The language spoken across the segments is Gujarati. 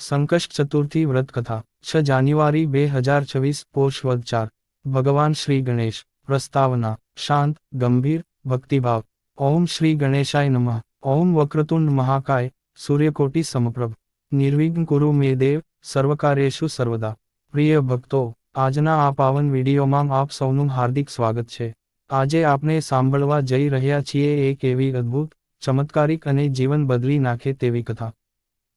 સંકષ્ટ ચતુર્થી વ્રત કથા છ જાન્યુઆરી બે હજાર છવ્વીસ, પોષ વદ ચાર. ભગવાન શ્રી ગણેશ, પ્રસ્તાવના, શાંત, ગંભીર, ભક્તિભાવ. ઓમ શ્રી ગણેશાય નમઃ. ઓમ વક્રતુંડ મહાકાય, સૂર્યકોટી સમપ્રભ. નિર્વિઘ્ન કુરુ મે દેવ સર્વકાર્યેશુ સર્વદા. પ્રિય ભક્તો, આજના આ પાવન વિડીયોમાં આપ સૌનું હાર્દિક સ્વાગત છે. આજે આપણે સાંભળવા જઈ રહ્યા છીએ એક એવી અદ્ભુત, ચમત્કારિક અને જીવન બદલી નાખે તેવી કથા.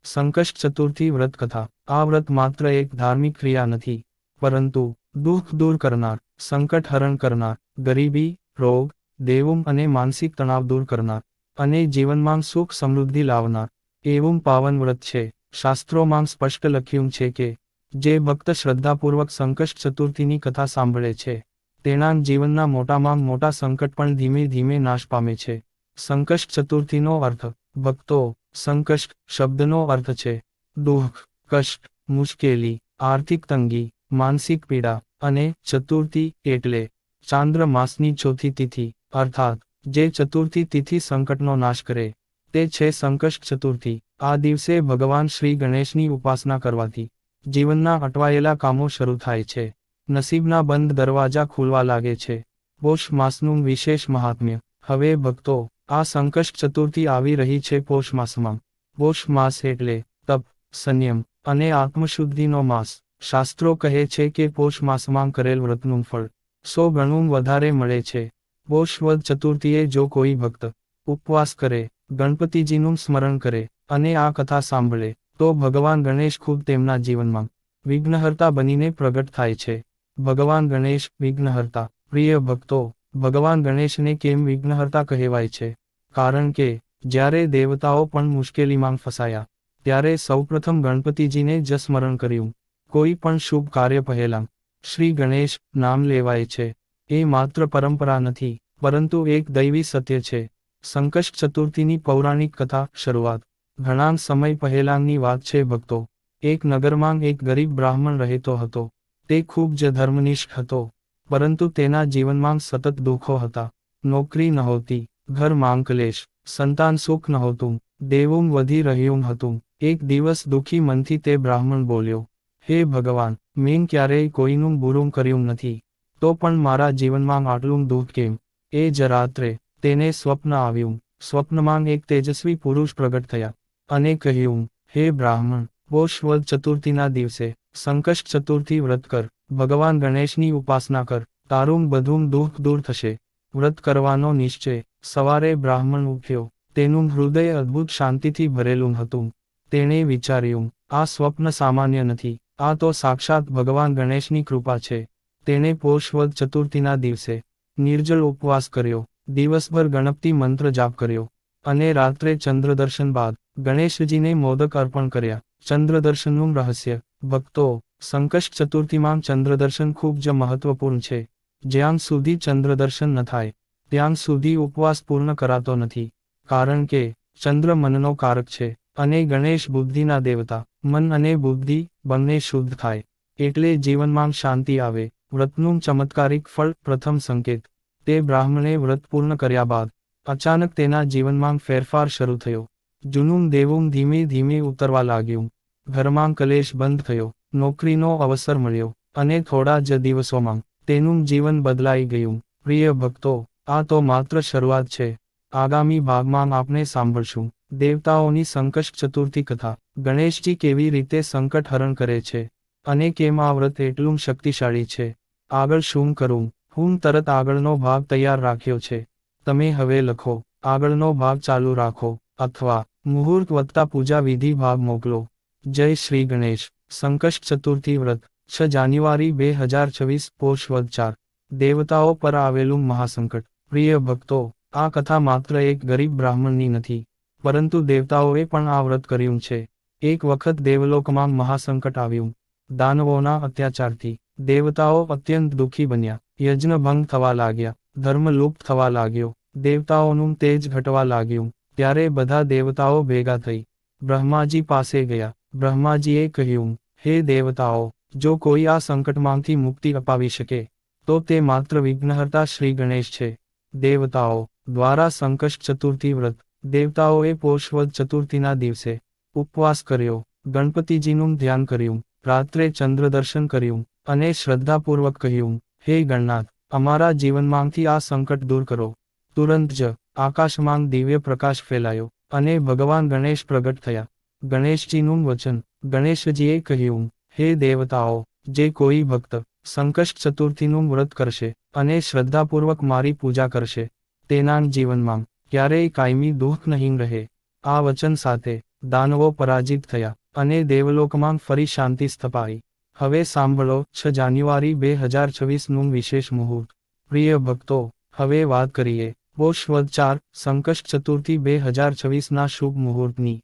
સંકષ્ટ ચતુર્થી વ્રત કથા આ વ્રત માત્ર એક ધાર્મિક ક્રિયા નથી, પરંતુ દુઃખ દૂર કરનાર, સંકટ હરણ કરનાર, ગરીબી, રોગ, દેવું અને માનસિક તણાવ દૂર કરનાર અને જીવનમાં સુખ સમૃદ્ધિ લાવનાર. એવું પાવન વ્રત છે. શાસ્ત્રોમાં સ્પષ્ટ લખ્યું છે કે, જે ભક્ત શ્રદ્ધાપૂર્વક સંકષ્ટ ચતુર્થીની કથા સાંભળે છે, તેના જીવનના મોટામાં મોટા સંકટ પણ ધીમે ધીમે નાશ પામે છે. સંકષ્ટ ચતુર્થીનો અર્થ, ભક્તો સંકષ્ટ શબ્દનો અર્થ છે. દુઃખ, કષ્ટ, મુશ્કેલી, આર્થિક તંગી, માનસિક પીડા અને ચતુર્થી એટલે ચાંદ્ર માસની ચોથી તિથિ, અર્થાત જે ચતુર્થી તિથિ સંકટનો નાશ કરે, તે છે સંકષ્ટ ચતુર્થી. આ દિવસે ભગવાન શ્રી ગણેશની ઉપાસના કરવાથી જીવનના અટવાયેલા કામો શરૂ થાય છે. નસીબના બંધ દરવાજા ખુલવા લાગે છે. પોષ માસનું વિશેષ મહાત્મ્ય. હવે ભક્તો આ સંકષ્ટ ચતુર્થી આવી રહી છે પોષ માસમાં. પોષ માસ એટલે તપ, સંયમ અને આત્મશુદ્ધિનો માસ. શાસ્ત્રો કહે છે કે પોષ માસમાં કરેલ વ્રતનું ફળ સો ગણું વધારે મળે છે. પોષ વદ ચતુર્થીએ જો કોઈ ભક્ત ઉપવાસ કરે, ગણપતિજીનું સ્મરણ કરે અને આ કથા સાંભળે, તો ભગવાન ગણેશ ખૂબ તેમના જીવનમાં વિઘ્નહર્તા બનીને પ્રગટ થાય છે. ભગવાન ગણેશ વિઘ્નહર્તા. પ્રિય ભક્તો ભગવાન ગણેશને કેમ વિઘ્નહર્તા કહેવાય છે? કારણ કે, જ્યારે દેવતાઓ પણ મુશ્કેલીમાં ફસાયા, ત્યારે સૌપ્રથમ ગણપતિજીને જ સ્મરણ કર્યું. કોઈ પણ શુભ કાર્ય પહેલાં, શ્રી ગણેશ નામ લેવાય છે. એ માત્ર પરંપરા નથી, પરંતુ એક દૈવી સત્ય છે. સંકષ્ટ ચતુર્થીની પૌરાણિક કથા શરૂઆત. ઘણા સમય પહેલાંની વાત છે, ભક્તો. એક નગરમાં એક ગરીબ બ્રાહ્મણ રહેતો હતો. તે ખૂબ જ ધર્મનિષ્ઠ હતો. પરંતુ તેના જીવનમાં સતત દુઃખો હતા. નોકરી નહોતી, ઘર માંગ ક્લેશ સંતાન સુખ નહોતું, દેવું વધી રહ્યું હતું. એક દિવસ દુઃખી મનથી તે બ્રાહ્મણ બોલ્યો, હે ભગવાન, મેં ક્યારેય કોઈનું બુરું કર્યું નથી. તો પણ મારા જીવનમાં આટલું દુઃખ કેમ? એ જ રાત્રે તેને સ્વપ્ન આવ્યું. સ્વપ્નમાં એક તેજસ્વી પુરુષ પ્રગટ થયા અને કહ્યું, હે બ્રાહ્મણ, પોષવદ ચતુર્થીના દિવસે સંકષ્ટ ચતુર્થી વ્રત કર. ભગવાન ગણેશની ઉપાસના કર. તારું બધું દુઃખ દૂર થશે. વ્રત કરવાનો નિશ્ચય. સવારે બ્રાહ્મણ ઉઠ્યો. તેનું હૃદય અદ્ભુત શાંતિથી ભરેલું હતું. તેણે વિચાર્યું, આ સ્વપ્ન સામાન્ય નથી. આ તો સાક્ષાત ભગવાન ગણેશની કૃપા છે. તેણે પોષવદ ચતુર્થીના દિવસે નિર્જળ ઉપવાસ કર્યો. દિવસભર ગણપતિ મંત્ર જાપ કર્યો. અને રાત્રે ચંદ્રદર્શન બાદ ગણેશજીને મોદક અર્પણ કર્યા. ચંદ્રદર્શનનું રહસ્ય. ભક્તો, સંકષ્ટ ચતુર્થીમાં ચંદ્રદર્શન ખૂબ જ મહત્વપૂર્ણ છે. જ્યાં સુધી ચંદ્રદર્શન ન થાય, ત્યાં સુધી ઉપવાસ પૂર્ણ કરાતો નથી. કારણ કે, ચંદ્ર મનનો કારક છે, અને ગણેશ બુદ્ધિના દેવતા, મન અને બુદ્ધિ બંને શુદ્ધ થાય, એટલે જીવનમાં શાંતિ આવે, વ્રતનું ચમત્કારિક ફળ પ્રથમ સંકેત. તે બ્રાહ્મણે વ્રત પૂર્ણ કર્યા બાદ, અચાનક તેના જીવનમાં ફેરફાર શરૂ થયો. જૂનું દેવું ધીમે ધીમે ઉતરવા લાગ્યું. ઘરમાં કલેશ બંધ થયો. નોકરીનો અવસર મળ્યો અને થોડા જ દિવસોમાં તેનું જીવન બદલાઈ ગયું. પ્રિય ભક્તો, આ તો માત્ર શરૂઆત છે. આગામી ભાગમાં આપણે સાંભળશું. દેવતાઓની સંકષ્ટ ચતુર્થી કથા. ગણેશજી કેવી રીતે સંકટ હરણ કરે છે અને કેમ આ વ્રત એટલું શક્તિશાળી છે? આગળ શું કરું? હું તરત આગળનો ભાગ તૈયાર રાખ્યો છે. તમે હવે લખો. આગળનો ભાગ ચાલુ રાખો. અથવા મુહૂર્ત વત્તા પૂજા વિધિ ભાગ મોકલો. જય શ્રી ગણેશ. સંકષ્ટ ચતુર્થી વ્રત, છ જાન્યુઆરી બે હજાર છવ્વીસ, પોષ વદ ચાર. દેવતાઓ પર આવેલું મહાસંકટ. પ્રિય ભક્તો, આ કથા માત્ર એક ગરીબ બ્રાહ્મણની નથી. પરંતુ દેવતાઓએ પણ આ વ્રત કર્યું છે. એક વખત દેવલોકમાં મહાસંકટ આવ્યું. દાનવોના અત્યાચારથી. દેવતાઓ અત્યંત દુઃખી બન્યા. યજ્ઞ ભંગ થવા લાગ્યા. ધર્મ લુપ્ત થવા લાગ્યો. દેવતાઓનું તેજ ઘટવા લાગ્યું. ત્યારે બધા દેવતાઓ ભેગા થઈ બ્રહ્માજી પાસે ગયા. બ્રહ્માજીએ કહ્યું, હે દેવતાઓ, જો કોઈ આ સંકટમાંથી મુક્તિ અપાવી શકે, તો તે માત્ર વિઘ્નહર્તા શ્રી ગણેશ છે. દેવતાઓ, દ્વારા સંકષ્ટ ચતુર્થી વ્રત, દેવતાઓએ પોષવદ ચતુર્થીના દિવસે ઉપવાસ કર્યો, ગણપતિજીનું ધ્યાન કર્યું, રાત્રે ચંદ્ર દર્શન કર્યું, અને શ્રદ્ધાપૂર્વક કહ્યું, હે ગણનાથ, અમારા જીવનમાંથી આ સંકટ દૂર કરો. તુરંત જ આકાશમાં દિવ્ય પ્રકાશ ફેલાયો, અને ભગવાન ગણેશ પ્રગટ થયા. ગણેશજીનું વચન. ગણેશજીએ કહ્યું, હે દેવતાઓ, જે કોઈ ભક્ત સંકષ્ટ ચતુર્થીનું વ્રત કરશે અને શ્રદ્ધાપૂર્વક મારી પૂજા કરશે, તેના જીવનમાં ક્યારેય કાયમી દુઃખ નહીં રહે. આ વચન સાથે દાનવો પરાજિત થયા અને દેવલોકમાં ફરી શાંતિ સ્થપાઈ. હવે સાંભળો, છ જાન્યુઆરી બે હજાર છવ્વીસનું વિશેષ મુહૂર્ત. પ્રિય ભક્તો, હવે વાત કરીએ. પોષવદ ચાર, સંકષ્ટ ચતુર્થી બે હજાર છવ્વીસના શુભ મુહૂર્તની.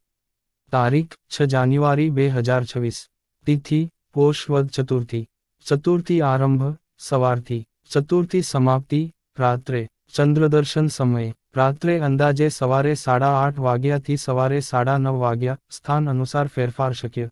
તારીખ છ જાન્યુઆરી બે હજાર છવ્વીસ. તિથિ પોષવદ ચતુર્થી. ચતુર્થી આરંભ, સવારથી. ચતુર્થી સમાપ્તિ, રાત્રે. ચંદ્રદર્શન સમયે. રાત્રે અંદાજે સવારે સાડા આઠ વાગ્યાથી સવારે સાડા નવ વાગ્યા સ્થાન અનુસાર ફેરફાર શક્ય.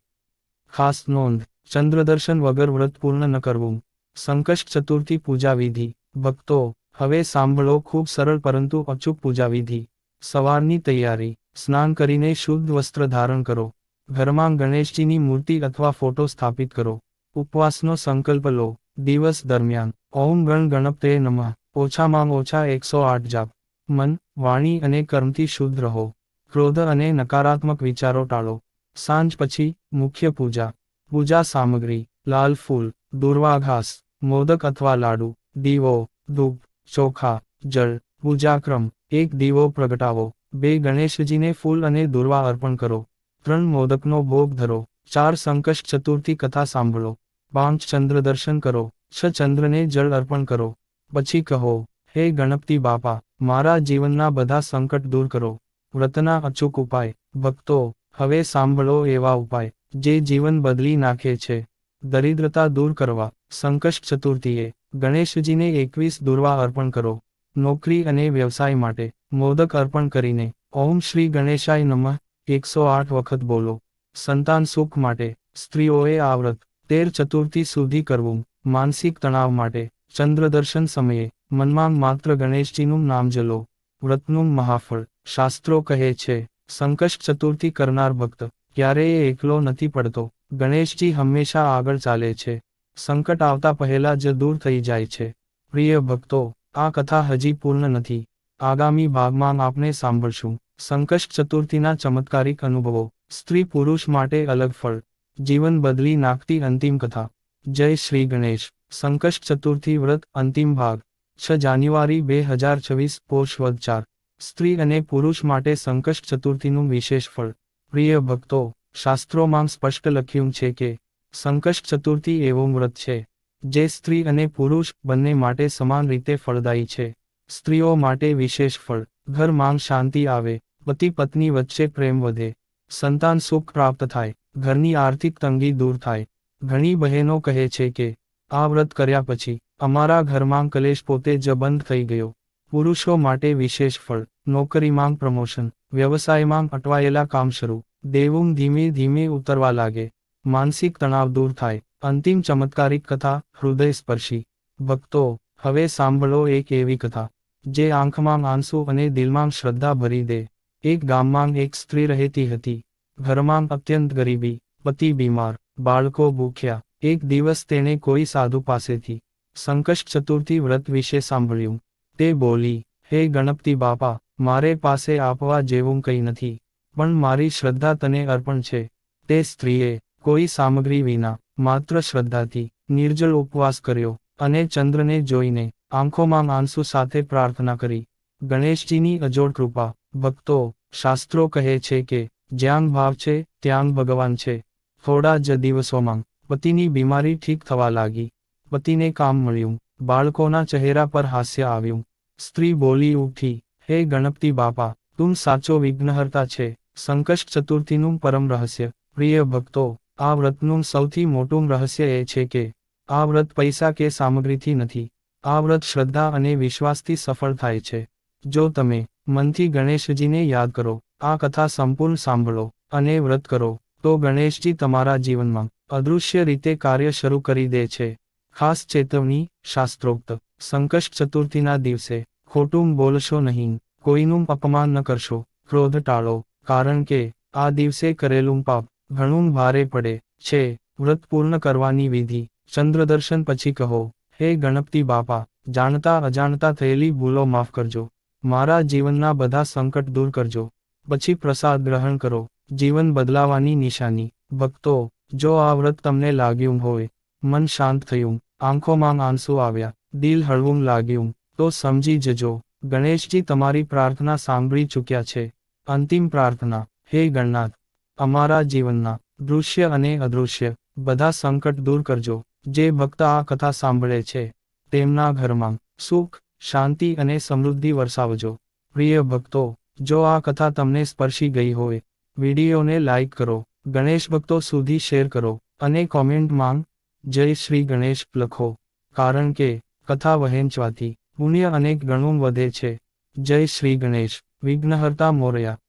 ખાસ નોંધ ચંદ્રદર્શન વગર વ્રત પૂર્ણ ન કરવું. સંકષ્ટ ચતુર્થી પૂજા વિધિ ભક્તો, હવે સાંભળો ખૂબ સરળ પરંતુ અચૂક પૂજા વિધિ સવારની તૈયારી. સ્નાન કરીને શુદ્ધ વસ્ત્ર ધારણ કરો. ઘરમાં ગણેશજીની મૂર્તિ અથવા ફોટો સ્થાપિત કરો. ઉપવાસનો સંકલ્પ લો. દિવસ દરમિયાન. ઓમ ગણ ગણપતે નમઃ. ઓછામાં ઓછા એકસો આઠ જાપ. મન, વાણી અને કર્મથી શુદ્ધ રહો. ક્રોધ અને નકારાત્મક વિચારો ટાળો. સાંજ પછી મુખ્ય પૂજા. પૂજા સામગ્રી. લાલ ફૂલ, દુર્વા ઘાસ, મોદક અથવા લાડુ, દીવો, ધૂપ, ચોખા, જળ. પૂજાક્રમ. એક દીવો પ્રગટાવો. બે ગણેશજીને ફૂલ અને દુર્વા અર્પણ કરો. ત્રણ મોદકનો ભોગ ધરો. ચાર સંકષ્ટ ચતુર્થી કથા સાંભળો. પાંચ ચંદ્ર દર્શન કરો. છ ચંદ્રને જળ અર્પણ કરો. પછી કહો, હે ગણપતિ બાપા, મારા જીવનના બધા સંકટ દૂર કરો. વ્રતના અચૂક ઉપાય. ભક્તો, હવે સાંભળો એવા ઉપાય. જે જીવન બદલી નાખે છે. દરિદ્રતા દૂર કરવા. સંકષ્ટ ચતુર્થીએ ગણેશજીને એકવીસ દુર્વા અર્પણ કરો. નોકરી અને વ્યવસાય માટે. મોદક અર્પણ કરીને, ઓમ શ્રી ગણેશાય નમઃ. એકસો આઠ વખત બોલો. સંતાન સુખ માટે, સ્ત્રીઓએ આ વ્રત તેર ચતુર્થી સુધી કરવું. માનસિક તણાવ માટે, ચંદ્રદર્શન સમયે, મનમાં માત્ર ગણેશજીનું નામ જલો. વ્રતનું મહાફળ, શાસ્ત્રો કહે છે, સંકષ્ટ ચતુર્થી કરનાર ભક્ત, ક્યારેય એકલો નથી પડતો. ગણેશજી હંમેશા આગળ ચાલે છે. સંકટ આવતા પહેલા જ દૂર થઈ જાય છે. પ્રિય ભક્તો, આ કથા હજી પૂર્ણ નથી. આગામી ભાગમાં આપણે સાંભળશું. સંકષ્ટ ચતુર્થીના ચમત્કારિક અનુભવો. સ્ત્રી પુરુષ માટે અલગ ફળ. જીવન બદલી નાખતી અંતિમ કથા. જય શ્રી ગણેશ. સંકષ્ટ ચતુર્થી વ્રત અંતિમ ભાગ. છ જાન્યુઆરી બે હજાર છવ્વીસ પોષવદ ચાર. સ્ત્રી અને પુરુષ માટે સંકષ્ટ ચતુર્થીનું વિશેષ ફળ. પ્રિય ભક્તો, શાસ્ત્રોમાં સ્પષ્ટ લખ્યું છે કે, સંકષ્ટ ચતુર્થી એવો વ્રત છે, જે સ્ત્રી અને પુરુષ બંને માટે સમાન રીતે ફળદાયી છે. સ્ત્રીઓ માટે વિશેષ ફળ. ઘરમાં શાંતિ આવે. પતિ પત્ની વચ્ચે પ્રેમ વધે. સંતાન સુખ પ્રાપ્ત થાય. ઘરની આર્થિક તંગી દૂર થાય. ઘણી બહેનો કહે છે કે, આ વ્રત કર્યા પછી અમારા ઘરમાં કલેશ પોતે જ બંધ થઈ ગયો. પુરુષો માટે વિશેષ ફળ. નોકરીમાં પ્રમોશન. વ્યવસાયમાં અટવાયેલા કામ શરૂ. દેવું ધીમે ધીમે ઉતરવા લાગે. માનસિક તણાવ દૂર થાય. અંતિમ ચમત્કારિક કથા, હૃદયસ્પર્શી. ભક્તો, હવે સાંભળો એક એવી કથા. જે આંખમાં આંસુ અને દિલમાં શ્રદ્ધા ભરી દે. એક ગામમાં એક સ્ત્રી રહેતી હતી. ઘરમાં અત્યંત ગરીબી, પતિ બીમાર, બાળકો ભૂખ્યા. એક દિવસ તેણે કોઈ સાધુ પાસેથી સંકષ્ટ ચતુર્થી વ્રત વિશે સાંભળ્યું. તે બોલી, હે ગણપતિ બાપા, મારે પાસે આપવા જેવું કંઈ નથી, પણ મારી શ્રદ્ધા તને અર્પણ છે. તે સ્ત્રીએ કોઈ સામગ્રી વિના માત્ર શ્રદ્ધાથી નિર્જળ ઉપવાસ કર્યો અને ચંદ્રને જોઈને આંખોમાં આંસુ સાથે પ્રાર્થના કરી. ગણેશજીની અજોડ કૃપા. ભક્તો, શાસ્ત્રો કહે છે કે, જ્યાં ભાવ છે, ત્યાં ભગવાન છે. થોડા જ દિવસોમાં, પતિની બીમારી ઠીક થવા લાગી. પતિને કામ મળ્યું. બાળકોના ચહેરા પર હાસ્ય આવ્યું. સ્ત્રી બોલી ઉઠી, હે ગણપતિ બાપા, તું સાચો વિઘ્નહર્તા છે. સંકષ્ટ ચતુર્થીનું પરમ રહસ્ય. પ્રિય ભક્તો, આ વ્રતનું સૌથી મોટું રહસ્ય એ છે કે, આ વ્રત પૈસા કે સામગ્રીથી નથી. આ વ્રત શ્રદ્ધા અને વિશ્વાસથી સફળ થાય છે. જો તમે મનથી ગણેશજીને યાદ કરો, આ કથા સંપૂર્ણ સાંભળો અને વ્રત કરો, તો ગણેશજી તમારા જીવનમાં અદૃશ્ય રીતે કાર્ય શરૂ કરી દે છે. ખાસ ચેતવણી શાસ્ત્રોક્ત. સંકષ્ટ ચતુર્થીના દિવસે ખોટું બોલશો નહીં, કોઈનું અપમાન ન કરશો, ક્રોધ ટાળો, કારણ કે આ દિવસે કરેલું પાપ ઘણું ભારે પડે છે. વ્રત પૂર્ણ કરવાની વિધિ ચંદ્રદર્શન પછી કહો. હે ગણપતિ બાપા, જાણતા અજાણતા થયેલી ભૂલો માફ કરજો. મારા જીવનના બધા સંકટ દૂર કરજો. પછી પ્રસાદ ગ્રહણ કરો. જીવન બદલાવાની નિશાની. ભક્તો, જો આ વ્રત તમને લાગ્યું હોય, મન શાંત થયું. આંખોમાં આંસુ આવ્યા. દિલ હળવું લાગ્યું. તો સમજી જજો. ગણેશજી તમારી પ્રાર્થના સાંભળી ચૂક્યા છે. અંતિમ પ્રાર્થના. હે ગણનાથ, અમારા જીવનના દૃશ્ય અને અદૃશ્ય, બધા સંકટ દૂર કરજો. જે ભક્ત આ કથા સાંભળે છે, તેમના ઘરમાં સુખ, શાંતિ અને સમૃદ્ધિ વરસાવજો. પ્રિય ભક્તો, જો આ કથા તમને સ્પર્શી ગઈ હોય, વિડીયોને લાઇક કરો, ગણેશ ભક્તો સુધી શેર કરો અને કોમેન્ટમાં જય શ્રી ગણેશ લખો. કારણ કે, કથા વહેંચવાથી પુણ્ય અનેક ગણું વધે છે. જય શ્રી ગણેશ, વિઘ્નહર્તા મોરયા.